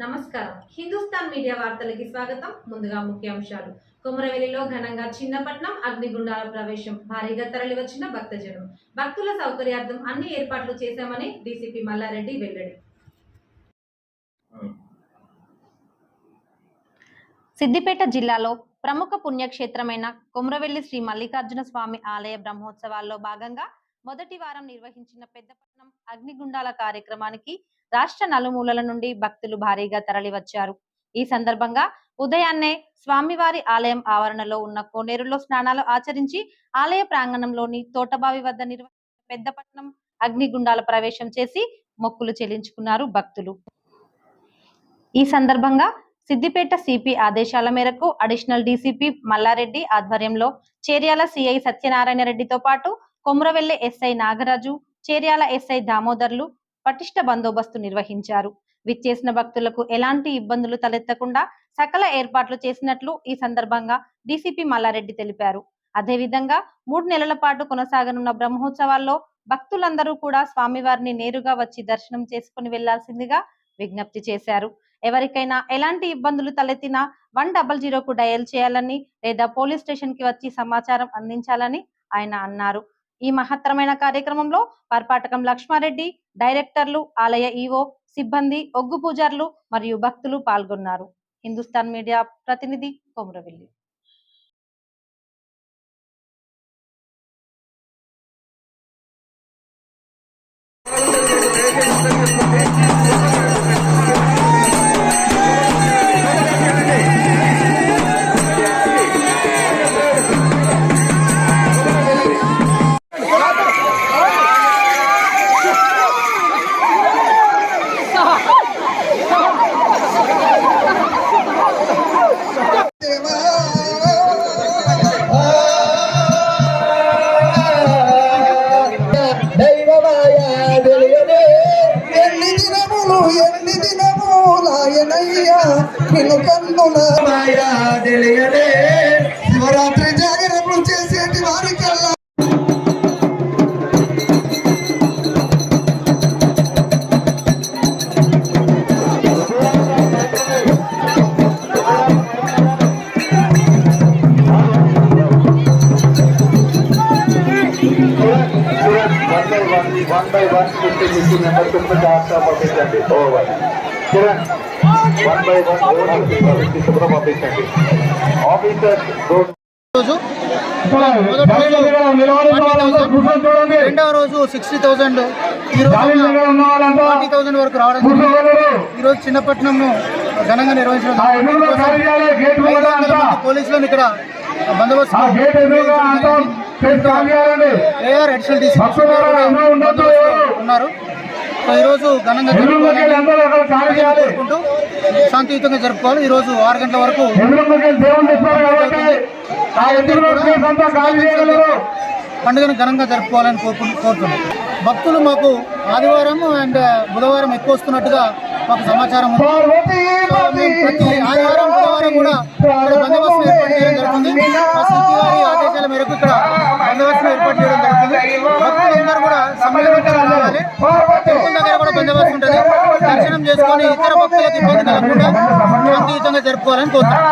నమస్కారం. హిందుస్థాన్ మీడియా వార్తలకి స్వాగతం. ముందుగా ముఖ్యాంశాలు. కొమరవెల్లిలో ఘనంగా చిన్నపట్నం అగ్నిగుండాల ప్రవేశం. భారీగా తరలివచ్చిన భక్తజనం. భక్తుల సౌకర్యార్థం అన్ని ఏర్పాట్లు చేశామని డీసీపీ మల్లారెడ్డి వెల్లడి. సిద్దిపేట జిల్లాలో ప్రముఖ పుణ్యక్షేత్రమైన కొమరవెల్లి శ్రీ మల్లికార్జున స్వామి ఆలయ బ్రహ్మోత్సవాల్లో భాగంగా మొదటి వారం నిర్వహించిన పెద్దపట్నం అగ్నిగుండాల కార్యక్రమానికి రాష్ట్ర నలుమూలల నుండి భక్తులు భారీగా తరలివచ్చారు. ఈ సందర్భంగా ఉదయాన్నే స్వామివారి ఆలయం ఆవరణలో ఉన్న కోనేరులో స్నానాలు ఆచరించి ఆలయ ప్రాంగణంలోని తోటబావి వద్ద నిర్వహించిన పెద్దపట్నం అగ్నిగుండాల ప్రవేశం చేసి మొక్కులు చెల్లించుకున్నారు భక్తులు. ఈ సందర్భంగా సిద్దిపేట సిపి ఆదేశాల మేరకు అడిషనల్ డీసీపీ మల్లారెడ్డి ఆధ్వర్యంలో చేర్యాల సిఐ సత్యనారాయణ రెడ్డితో పాటు కొమురవెల్లి ఎస్ఐ నాగరాజు చేర్యాల ఎస్ఐ దామోదర్లు పటిష్ట బందోబస్తు నిర్వహించారు. విచ్చేసిన భక్తులకు ఎలాంటి ఇబ్బందులు తలెత్తకుండా సకల ఏర్పాట్లు చేసినట్లు ఈ సందర్భంగా డీసీపీ మల్లారెడ్డి తెలిపారు. అదేవిధంగా మూడు నెలల పాటు కొనసాగనున్న బ్రహ్మోత్సవాల్లో భక్తులందరూ కూడా స్వామివారిని నేరుగా వచ్చి దర్శనం చేసుకుని వెళ్ళాల్సిందిగా విజ్ఞప్తి చేశారు. ఎవరికైనా ఎలాంటి ఇబ్బందులు తలెత్తినా వన్ డబల్ జీరోకు డయల్ చేయాలని లేదా పోలీస్ స్టేషన్కి వచ్చి సమాచారం అందించాలని ఆయన అన్నారు. ఈ మహత్తరమైన కార్యక్రమంలో పర్పాటకం లక్ష్మారెడ్డి డైరెక్టర్లు ఆలయ ఈవో సిబ్బంది ఒగ్గు పూజారులు మరియు భక్తులు పాల్గొన్నారు హిందుస్థాన్ మీడియా ప్రతినిధి కొమురవెల్లి you. దినములాయనయ్యా నిన్ను కన్నుల మాయ తెలియదే శివరాత్రి జాగరణలు చేసేటి వారికల్లా one by one, one by one, fifty, fifty members కింద జాగ్రత్త పంపించండి over Kiran one by one over fifty fifty శుభ్రం పంపించండి ఆఫీసర్స్ రోడ్. రోజు మొదటి రోజు 40,000, రెండవ రోజు సిక్స్టీ థౌసండ్ ఈ రోజు ఫార్టీ థౌసండ్ వరకు రావడం జరిగింది. ఈ రోజు చిన్నపట్నం ఘనంగా నిర్వహించడం పోలీసులను ఇక్కడ బందోబస్తు ఏఆర్ అడిషనల్ డీసీ బందోబస్తు ఉన్నారు. సో ఈ రోజు ఘనంగా శాంతియుతంగా జరుపుకోవాలి. ఈ రోజు ఆరు గంటల వరకు పండుగను ఘనంగా జరుపుకోవాలని కోరుతున్నాం. భక్తులు మాకు ఆదివారం అండ్ బుధవారం ఎక్కువ వస్తున్నట్టుగా మాకు సమాచారం ఉంది. ప్రతి ఆదివారం బుధవారం కూడా బందోబస్తు టెంపుల్ దగ్గర కూడా బందోబస్తు ఉంటుంది. దర్శనం చేసుకొని ఇతర భక్తులకు ఇబ్బంది కలగకుండా శాంతియుతంగా జరుపుకోవాలని కోరుతున్నాం